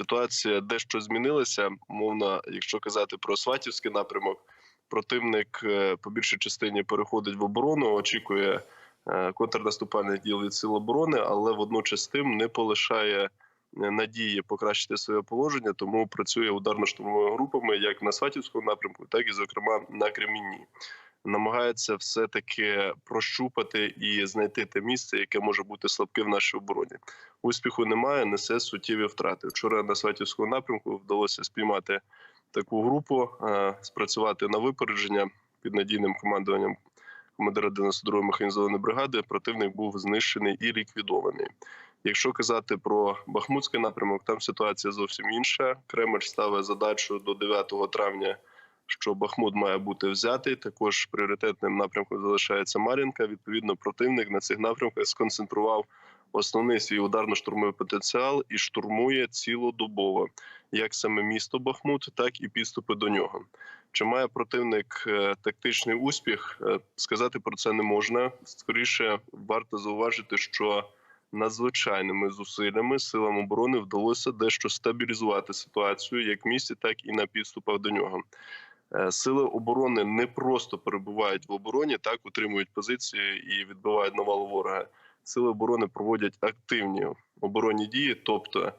Ситуація дещо змінилася. Мовно, якщо казати про Сватівський напрямок, противник е, по більшій частині переходить в оборону, очікує е, контрнаступальних діл від сил оборони, але водночас тим не полишає е, надії покращити своє положення, тому працює ударно-штурмовими групами як на Сватівському напрямку, так і зокрема на Кремінні. Намагається все таки прощупати і знайти те місце, яке може бути слабке в нашій обороні. Успіху немає, несе суттєві втрати. Вчора на Сватівському напрямку вдалося спіймати таку групу, е, спрацювати на випередження під надійним командуванням командира 92-ї механізованої бригади. Противник був знищений і ліквідований. Якщо казати про Бахмутський напрямок, там ситуація зовсім інша. Кремль ставить задачу до 9 травня, що Бахмут має бути взятий. Також пріоритетним напрямком залишається Мар'їнка. Відповідно, противник на цих напрямках сконцентрував основний свій ударно-штурмовий потенціал і штурмує цілодобово як саме місто Бахмут, так і підступи до нього. Чи має противник е, тактичний успіх? Е, Сказати про це не можна. Скоріше варто зауважити, що надзвичайними зусиллями силам оборони вдалося дещо стабілізувати ситуацію як в місті, так і на підступах до нього. Е, Сили оборони не просто перебувають в обороні, так утримують позиції і відбивають навалу ворога. Сили оборони проводять активні оборонні дії, тобто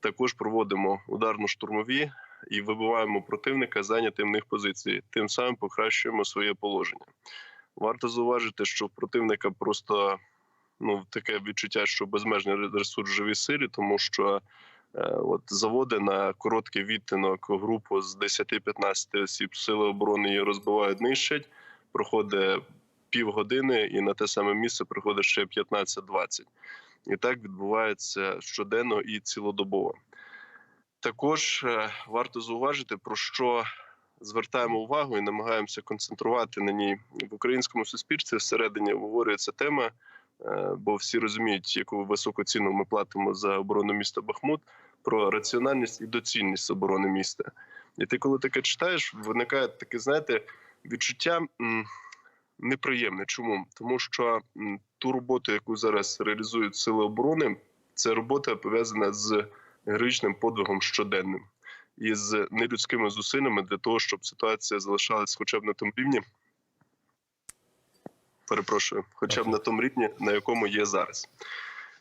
також проводимо ударно-штурмові і вибиваємо противника зайнятим в них позиції. Тим самим покращуємо своє положення. Варто зауважити, що в противника просто ну таке відчуття, що безмежний ресурс живій силі, тому що от заводи на короткий відтинок групу з 10-15 осіб сили оборони її розбивають, нищать. Проходить півгодини, і на те саме місце приходить ще 15-20. І так відбувається щоденно і цілодобово. Також е, варто зауважити, про що звертаємо увагу і намагаємося концентрувати на ній в українському суспільстві. Всередині обговорюється тема, е, бо всі розуміють, яку високу ціну ми платимо за оборону міста Бахмут, про раціональність і доцільність оборони міста. І ти, коли таке читаєш, виникає таке, знаєте, відчуття неприємне. Чому? Тому що ту роботу, яку зараз реалізують сили оборони, це робота пов'язана з героїчним подвигом щоденним і з нелюдськими зусиллями для того, щоб ситуація залишалась хоча б на тому рівні. Перепрошую, хоча б на тому рівні, на якому є зараз.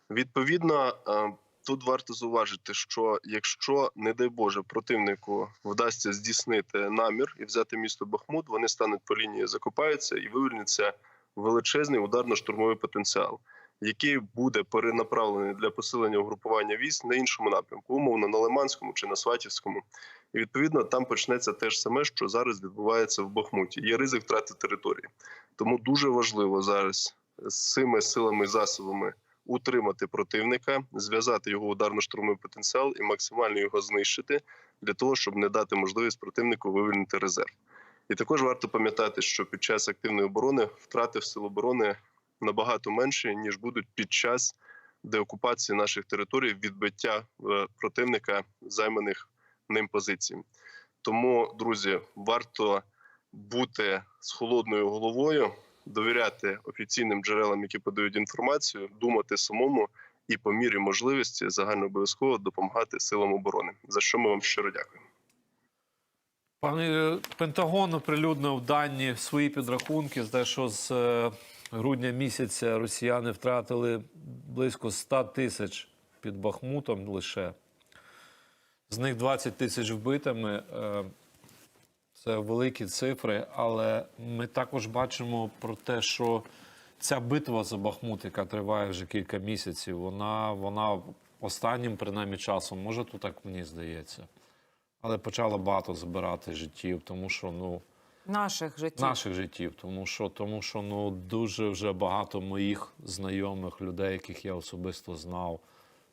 Відповідно, е, тут варто зауважити, що якщо, не дай Боже, противнику вдасться здійснити намір і взяти місто Бахмут, вони стануть по лінії, закопаються і вивільниться величезний ударно-штурмовий потенціал, який буде перенаправлений для посилення угрупування військ на іншому напрямку, умовно на Лиманському чи на Сватівському. І відповідно там почнеться те ж саме, що зараз відбувається в Бахмуті. Є ризик втрати території. Тому дуже важливо зараз з цими силами і засобами утримати противника, зв'язати його ударно-штурмовий потенціал і максимально його знищити для того, щоб не дати можливість противнику вивільнити резерв. І також варто пам'ятати, що під час активної оборони втрати в сил оборони набагато менші ніж будуть під час деокупації наших територій, відбиття е, противника займаних ним позицій. Тому, друзі, варто бути з холодною головою, довіряти офіційним джерелам, які подають інформацію, думати самому і по мірі можливості загально обов'язково допомагати силам оборони. За що ми вам щиро дякуємо. Пане Пентагон оприлюднив дані свої підрахунки. Знає, що з е, грудня місяця росіяни втратили близько 100 тисяч під Бахмутом лише. З них 20 тисяч вбитими. Е, Це великі цифри, але ми також бачимо про те, що ця битва за Бахмут, яка триває вже кілька місяців, вона, вона останнім принаймні часом, може, то так мені здається, але почала багато забирати життів, тому що ну Наших життів. наших життів, тому що тому що ну дуже вже багато моїх знайомих людей, яких я особисто знав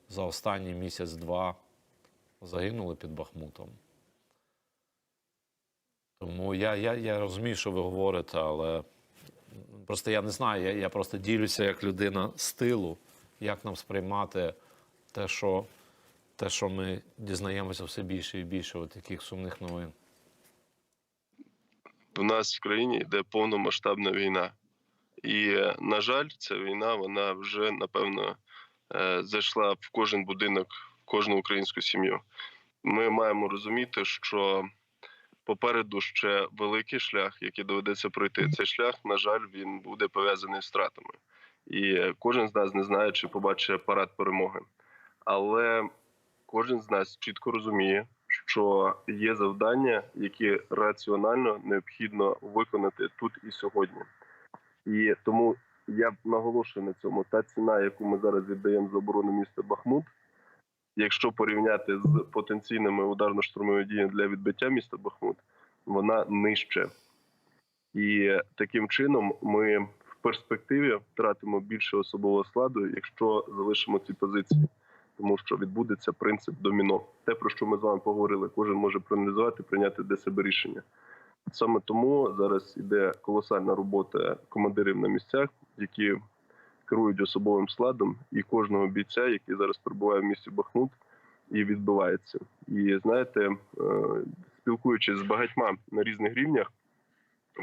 за останній місяць-два, загинули під Бахмутом. Тому я, я, я розумію, що ви говорите, але просто я не знаю. Я, я просто ділюся як людина з тилу, як нам сприймати те, що, те, що ми дізнаємося все більше і більше от таких сумних новин. У нас в країні йде повномасштабна війна, і е, на жаль, ця війна вона вже напевно е, зайшла в кожен будинок, в кожну українську сім'ю. Ми маємо розуміти, що попереду ще великий шлях, який доведеться пройти. Цей шлях, на жаль, він буде пов'язаний з втратами. І кожен з нас не знає, чи побачить парад перемоги. Але кожен з нас чітко розуміє, що є завдання, які раціонально необхідно виконати тут і сьогодні. І тому я наголошую на цьому. Та ціна, яку ми зараз віддаємо за оборону міста Бахмут, якщо порівняти з потенційними ударно-штурмовими діями для відбиття міста Бахмут, вона нижче. І таким чином ми в перспективі втратимо більше особового складу, якщо залишимо ці позиції, тому що відбудеться принцип доміно. Те, про що ми з вами поговорили, кожен може проаналізувати, прийняти для себе рішення. Саме тому зараз іде колосальна робота командирів на місцях, які керують особовим складом, і кожного бійця, який зараз перебуває в місті Бахмут і відбувається. І знаєте, е, спілкуючись з багатьма на різних рівнях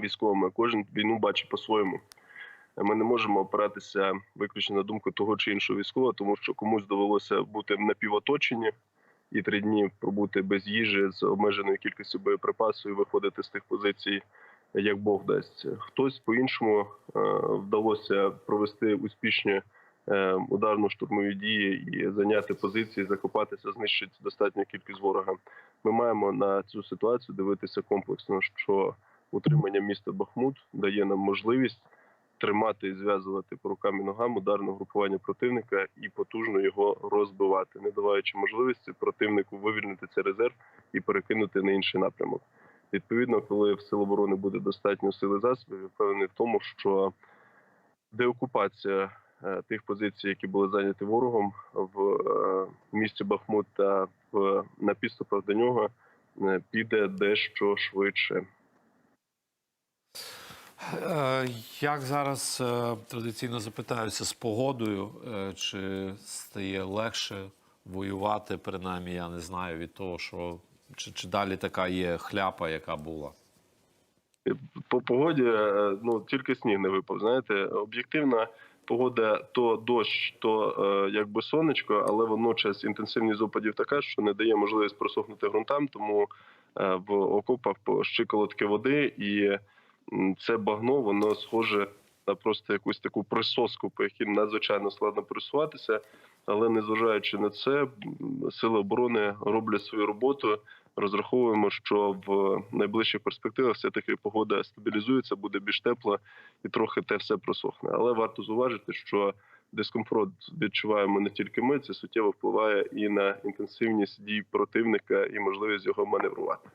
військовими, кожен війну бачить по-своєму. Ми не можемо опиратися виключно на думку того чи іншого військового, тому що комусь довелося бути напівоточенні і три дні пробути без їжі з обмеженою кількістю боєприпасу і виходити з тих позицій, як Бог дасть. Хтось по-іншому е, вдалося провести успішні е, ударно-штурмові дії і зайняти позиції, закопатися, знищити достатню кількість ворога. Ми маємо на цю ситуацію дивитися комплексно, що утримання міста Бахмут дає нам можливість тримати і зв'язувати по рукам і ногам ударне групування противника і потужно його розбивати, не даваючи можливості противнику вивільнити цей резерв і перекинути на інший напрямок. Відповідно, коли в сил оборони буде достатньо сили засобів, я впевнений в тому, що деокупація е, тих позицій, які були зайняті ворогом в е, місті Бахмут та в на підступах до нього, е, піде дещо швидше. Е, Як зараз е, традиційно запитаюся з погодою, е, чи стає легше воювати, принаймні, я не знаю, від того, що чи, чи далі така є хляпа, яка була. По погоді ну тільки сніг не випав. Знаєте, об'єктивна погода то дощ, то е, якби сонечко, але водночас інтенсивність опадів така, що не дає можливість просохнути ґрунтам, тому е, в окопах по щиколотки води, і це багно воно схоже на просто якусь таку присоску, по яким надзвичайно складно пересуватися. Але незважаючи на це, сили оборони роблять свою роботу. Розраховуємо, що в найближчих перспективах все таки погода стабілізується, буде більш тепла і трохи те все просохне. Але варто зауважити, що дискомфорт відчуваємо не тільки ми, це суттєво впливає і на інтенсивність дій противника і можливість його маневрувати.